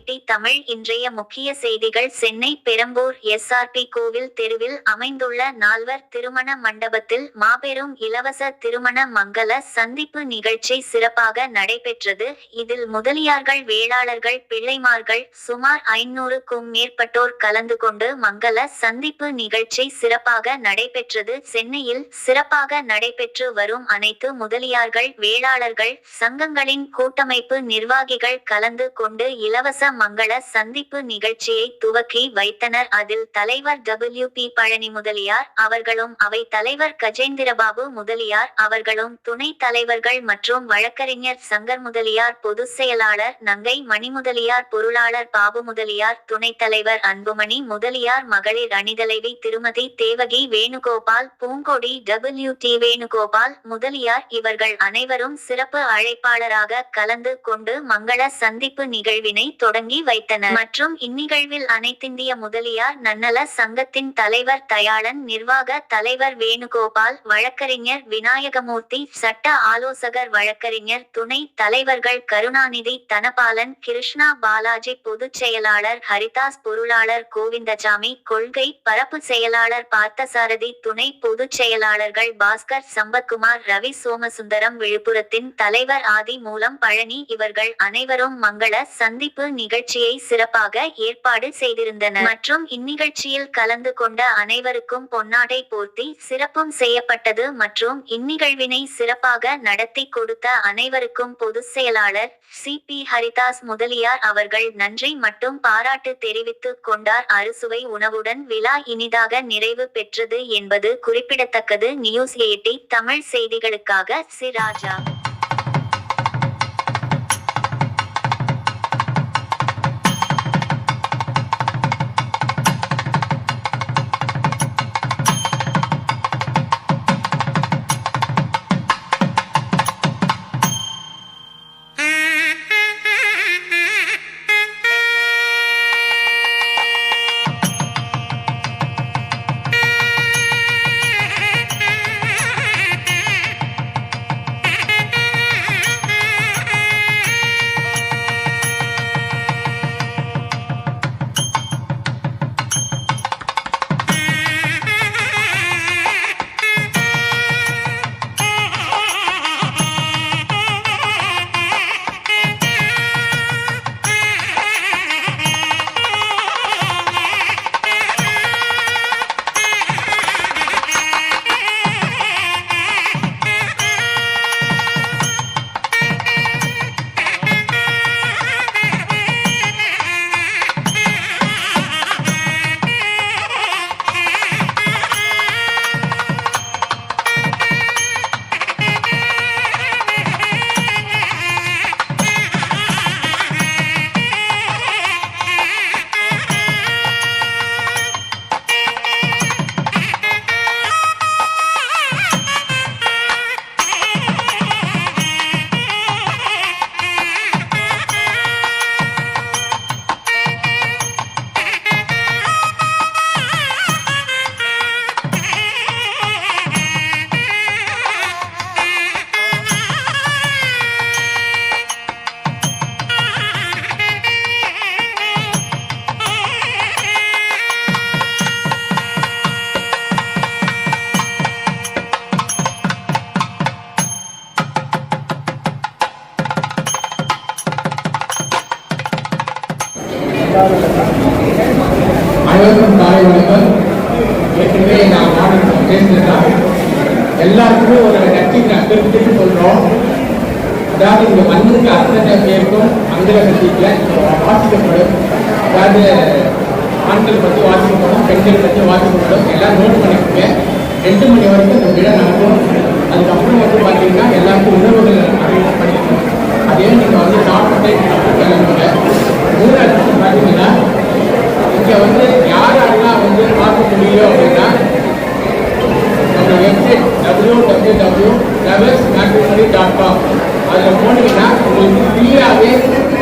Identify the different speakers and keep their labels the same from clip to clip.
Speaker 1: Eighty Tamil இன்றைய முக்கிய செய்திகள் சென்னை பெரம்பூர் எஸ்ஆர்பி கோவில் தெருவில் அமைந்துள்ள நால்வர் திருமண மண்டபத்தில் மாபெரும் இலவச திருமண மங்கள சந்திப்பு நிகழ்ச்சி சிறப்பாக நடைபெற்றது. இதில் முதலியார்கள் வேளாளர்கள் பிள்ளைமார்கள் சுமார் ஐநூறுக்கும் மேற்பட்டோர் கலந்து கொண்டு மங்கள சந்திப்பு நிகழ்ச்சி சிறப்பாக நடைபெற்றது. சென்னையில் சிறப்பாக நடைபெற்று வரும் அனைத்து முதலியார்கள் வேளாளர்கள் சங்கங்களின் கூட்டமைப்பு நிர்வாகிகள் கலந்து கொண்டு இலவச மங்கள சந்திப்பு நிகழ்ச்சியை துவக்கி வைத்தனர். அதில் தலைவர் டபிள்யூ பி பழனி முதலியார் அவர்களும் அவை தலைவர் கஜேந்திரபாபு முதலியார் அவர்களும் துணைத் தலைவர்கள் மற்றும் வழக்கறிஞர் சங்கர் முதலியார் பொதுச் செயலாளர் நங்கை மணி முதலியார் பொருளாளர் பாபு முதலியார் துணைத் தலைவர் அன்புமணி முதலியார் மகளிர் அணிதலைவி திருமதி தேவகி வேணுகோபால் பூங்கொடி டபிள்யூ டி வேணுகோபால் முதலியார் இவர்கள் அனைவரும் சிறப்பு அழைப்பாளராக கலந்து கொண்டு மங்கள சந்திப்பு நிகழ்வினை தொடங்கி வைத்தனர் மற்றும் இந்நிகழ்வில் அனைத்திந்திய முதலியார் நன்னல சங்கத்தின் தலைவர் தயாளன் நிர்வாக தலைவர் வேணுகோபால் வழக்கறிஞர் விநாயகமூர்த்தி சட்ட ஆலோசகர் வழக்கறிஞர் துணை தலைவர்கள் கருணாநிதி தனபாலன் கிருஷ்ணா பாலாஜி பொதுச் செயலாளர் ஹரிதாஸ் பொருளாளர் கோவிந்தசாமி கொள்கை பரப்பு செயலாளர் பார்த்தசாரதி துணை பொதுச் செயலாளர்கள் பாஸ்கர் சம்பத்குமார் ரவி சோமசுந்தரம் விழுப்புரத்தின் தலைவர் ஆதி மூலம் பழனி இவர்கள் அனைவரும் மங்கள சந்திப்பு நிகழ்ச்சியை சிறப்பாக ஏற்பாடு செய்திருந்தனர். மற்றும் இந்நிகழ்ச்சியில் கலந்து கொண்ட அனைவருக்கும் பொன்னாடை போர்த்தி சிறப்பும் செய்யப்பட்டது மற்றும் இந்நிகழ்வினை சிறப்பாக நடத்தி கொடுத்த அனைவருக்கும் பொதுச் செயலாளர் சி. பி. ஹரிதாஸ் முதலியார் அவர்கள் நன்றி மற்றும் பாராட்டு தெரிவித்துக் கொண்டார். அறுசுவை உணவுடன் விழா இனிதாக நிறைவு பெற்றது என்பது குறிப்பிடத்தக்கது. நியூஸ் எயிட்டி தமிழ் செய்திகளுக்காக சி. ராஜா.
Speaker 2: அனைவருக்கும் காலை வணக்கம். ஏற்கனவே நான் மாநிலம் பேசினதான் எல்லாருக்குமே ஒரு நன்றி நான் சொல்கிறோம் அதாவது இங்கே வந்திருக்க அத்தனை பேருக்கும் ஆங்கில கட்சியில் வாசிக்கப்படும். அதாவது ஆண்கள் பற்றி வாசிக்கப்படும் பெண்கள் பற்றி வாசிக்கப்படும். எல்லாம் நோட் பண்ணிக்கோங்க. ரெண்டு மணி வரைக்கும் இந்த விழா நடக்கும். அதுக்கப்புறம் வந்து பார்த்தீங்கன்னா எல்லாருக்கும் உணவுகள் அறிவிப்பு பண்ணிக்கணும் அதே நீங்கள் வந்து சாப்பிட்டு கிளம்புங்க. மூணாவது பார்த்தீங்கன்னா இங்க வந்து யார் யாரெல்லாம் வந்து பார்க்க முடியும் அப்படின்னா நம்ம website W W W levels matrimony dot com அதில் போனீங்கன்னா உங்களுக்கு ஃப்ரீயாகவே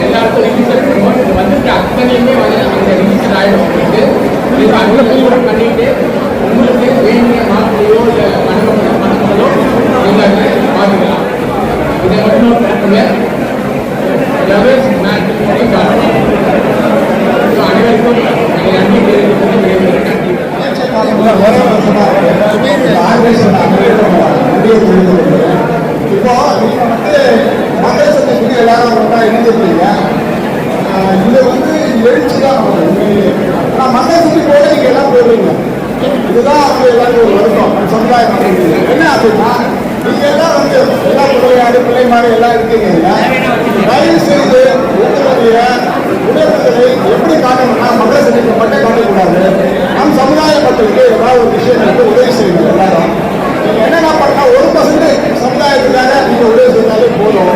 Speaker 2: எல்லாருக்கும் ரிஜிஸ்டர் பண்ணுவோம் இது வந்துட்டு அத்தனையுமே வந்து அங்கே ரிஜிஸ்டர் ஆகிடும் உங்களுக்கு நீங்கள் அங்கே ரிஜிஸ்டர் பண்ணிட்டு உங்களுக்கு வேண்டிய மாப்பிளையோ இல்லை மணமகளோ மணமகளோ நீங்கள் பார்த்துக்கலாம் இதை மட்டும் நோட் பண்ணுங்க லெவல்ஸ் மேட்ரிமோனி டாட் காம் உங்களை நன்றி தெரிவிப்பது மிகப்பெரிய நன்றி
Speaker 3: ஒரே வருஷமா ஆர்கனைசேஷன் நன்றியை தெரிவித்துக் கொள்கிறேன். இப்போ நீங்க வந்து மகளிர் சங்கத்துக்கு எல்லாரும் ஒன்றா இணைஞ்சிருக்கீங்க ஆஹ் இது வந்து எழுச்சி தான் உண்மையிலேயே ஆனா மகளிர் எல்லாம் போடுறீங்க. இதுதான் வந்து எல்லாரும் ஒரு வருத்தம். சமுதாயம் அப்படிங்கிறது. என்ன அப்படின்னா நீங்க எல்லாம் வந்து எல்லா பிள்ளையாடு பிள்ளைமாடு எல்லாம் இருக்கீங்க இல்ல? தயவு செய்து உங்களுடைய உணர்வுகளை எப்படி காட்டணும்னா மகளிர் சங்கத்துக்கு மட்டும் காட்டக்கூடாது. நம் சமுதாய மக்களுக்கு ஏதாவது ஒரு விஷயங்களுக்கு உதவி செய்யணும் எல்லாரும். நீங்க என்னென்ன பண்ணா ஒரு பர்சன்ட் சமுதாயத்துக்கு நீங்க உதவி செஞ்சாலே போதும்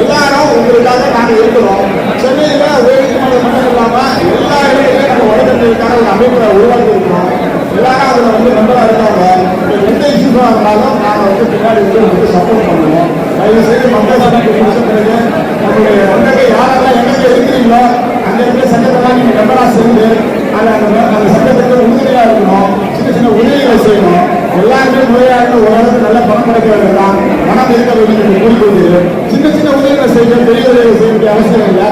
Speaker 3: எல்லாரும் உங்களுக்காக நாங்க இருக்கிறோம் சென்னையில உயர்நீதிமன்றம் மட்டும் இல்லாம எல்லா இடங்களிலும் நம்ம வழக்கத்திற்கான ஒரு அமைப்பை உருவாக்கி இருக்கிறோம் எல்லாரும் அதுல வந்து மெம்பரா இருக்காங்க இப்ப எந்த இஷ்யூஸா இருந்தாலும் நாங்க வந்து பின்னாடி வந்து உங்களுக்கு சப்போர்ட் பண்ணுவோம் தயவு செய்து பிறகு நம்மளுடைய தொண்டர்கள் யாரெல்லாம் எங்க இருக்கிறீங்களோ அந்த இடத்துல சங்கத்தெல்லாம் சேர்ந்து அது அந்த அந்த சங்கத்துக்கு உறுதுணையா இருக்கணும் சின்ன சின்ன உதவிகளை செய்யணும் எல்லாருமே முறையாக ஓரளவுக்கு நல்ல பணம் கிடைக்க வேண்டாம் பணம் இருக்க வேண்டும் என்று சின்ன சின்ன உதவிகளை செய்ய பெரிய உதவிகளை செய்ய வேண்டிய அவசியம் இல்லை.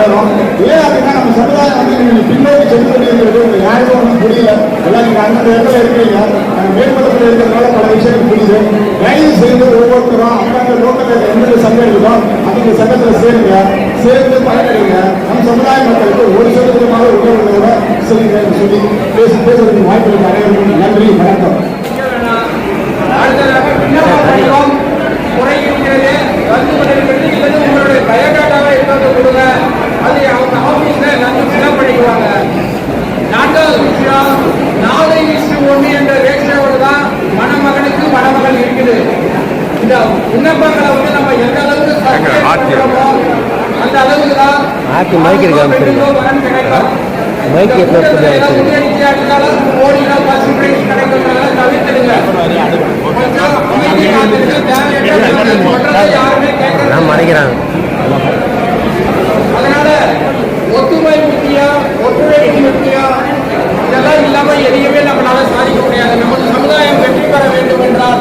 Speaker 3: வளரும். ஏன் அப்படின்னா நம்ம சமுதாயம் வந்து நீங்க பின்னோக்கி சென்று உங்க யாருக்கும் ஒன்றும் புரியல. எல்லாம் நீங்க அந்த இடத்துல இருக்கிறீங்க நாங்க மேற்படத்தில் இருக்கிறதுனால பல விஷயங்கள் புரியுது. தயவு செய்து ஒவ்வொருத்தரும் அந்தந்த லோக்கத்தில் எந்த சங்கம் இருக்குதோ அந்த சங்கத்துல சேருங்க. சேர்ந்து பயனடைங்க. நம்ம சமுதாய மக்களுக்கு ஒரு சதவீதமாக உதவுகளோட சொல்லுங்க சொல்லி பேசி பேசுறதுக்கு வாய்ப்பு அனைவருக்கும் நன்றி வணக்கம்.
Speaker 4: அடுத்ததாக விண்ணப்ப குறை இருக்கிறது வந்து பண்ணிருக்கிறது இல்லது உங்களுடைய பயோடாட்டாவை எடுத்து கொடுங்க. அது அவங்க ஆபீஸ்ல எல்லாத்தையும் ஃபில்அப் பண்ணிக்குவாங்க நான்காவது விஷயம் நாலு இஸ்டு ஒன்று என்ற ரேஷியோடு தான் மணமகனுக்கு மணமகள் இருக்குது. இந்த விண்ணப்பங்களை வந்து நம்ம எந்த அளவுக்கு அந்த அளவுக்கு தான்
Speaker 5: மைக் மைக்
Speaker 4: கோடியில பஸ் பிரைஸ் கிடைக்கிறதுனால தவிர்த்துடுங்க.
Speaker 5: நான் மறைக்கிறாங்க.
Speaker 4: ஒத்துமை முக்கியம் ஒத்துழைப்பு முக்கியா? இதெல்லாம் இல்லாமல் எதையுமே நம்மளால சாதிக்க முடியாது. நம்ம சமுதாயம் வெற்றி பெற வேண்டும் என்றால்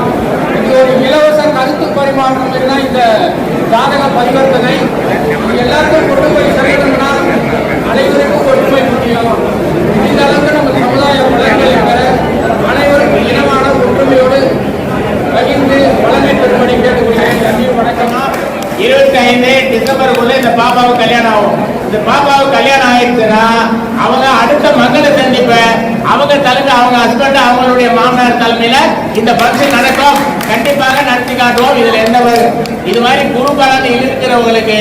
Speaker 4: இது ஒரு இலவச கருத்து பரிமாற்றம் தான் இந்த ஜாதக பரிவர்த்தனை. எல்லாருக்கும் கொண்டு போய் சேர்க்கணும்னா அனைவருக்கும் ஒற்றுமை முக்கியம் இந்த அளவுக்கு நம்ம சமுதாயம் வளர்ந்து இருக்கிற அனைவருக்கும் இனமான ஒற்றுமையோடு பகிர்ந்து வளமை பெறும்படி கேட்டுக்கொள்கிறேன் நன்றி வணக்கம்
Speaker 6: இருபத்தி ஐந்து டிசம்பருக்குள்ள இந்த பாப்பாவுக்கு கல்யாணம் ஆகும் இந்த பாப்பாவுக்கு கல்யாணம் ஆயிடுச்சுன்னா அவங்க அடுத்த மங்கள சந்திப்பை அவங்க அவங்க ஹஸ்பண்ட் அவங்களுடைய மாமனார் தலைமையில இந்த ஃபங்க்ஷன் நடக்கும். கண்டிப்பாக நடத்தி காட்டுவோம். இதுல எந்த இது மாதிரி குருபலன் இருக்கிறவங்களுக்கு இருக்கிறவங்களுக்கு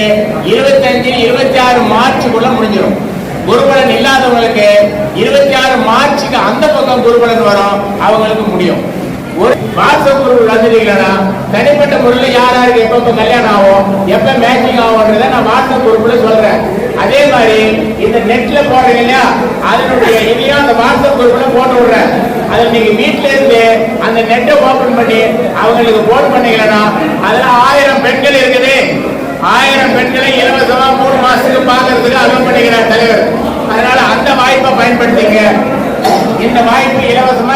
Speaker 6: இருபத்தஞ்சு இருபத்தி ஆறு மார்ச்சுக்குள்ள முடிஞ்சிடும். குருபலன் இல்லாதவங்களுக்கு இருபத்தி ஆறு மார்ச்சுக்கு அந்த பக்கம் குருபலன் வரும். அவங்களுக்கு முடியும். ஒரு வாட்ஸ்அப் குரூப் வந்துட்டீங்கன்னா தனிப்பட்ட முறையில் யார் யாருக்கு எப்பப்ப கல்யாணம் ஆகும் எப்ப மேட்சிங் ஆகும்ன்றத நான் வாட்ஸ்அப் குரூப்ல சொல்றேன். அதே மாதிரி இந்த நெட்ல போடுறீங்க இல்லையா? அதனுடைய இதையும் அந்த வாட்ஸ்அப் குரூப்ல போட்டு விடுறேன். அதை நீங்க வீட்ல இருந்து அந்த நெட்டை ஓபன் பண்ணி அவங்களுக்கு போன் பண்ணீங்கன்னா அதுல ஆயிரம் பெண்கள் இருக்குது. ஆயிரம் பெண்களை இலவசமா மூணு மாசத்துக்கு பாக்குறதுக்கு அலோவ் பண்ணிக்கிறார் தலைவர். அதனால அந்த வாய்ப்பை பயன்படுத்திங்க. இந்த வாய்ப்பு இலவசமா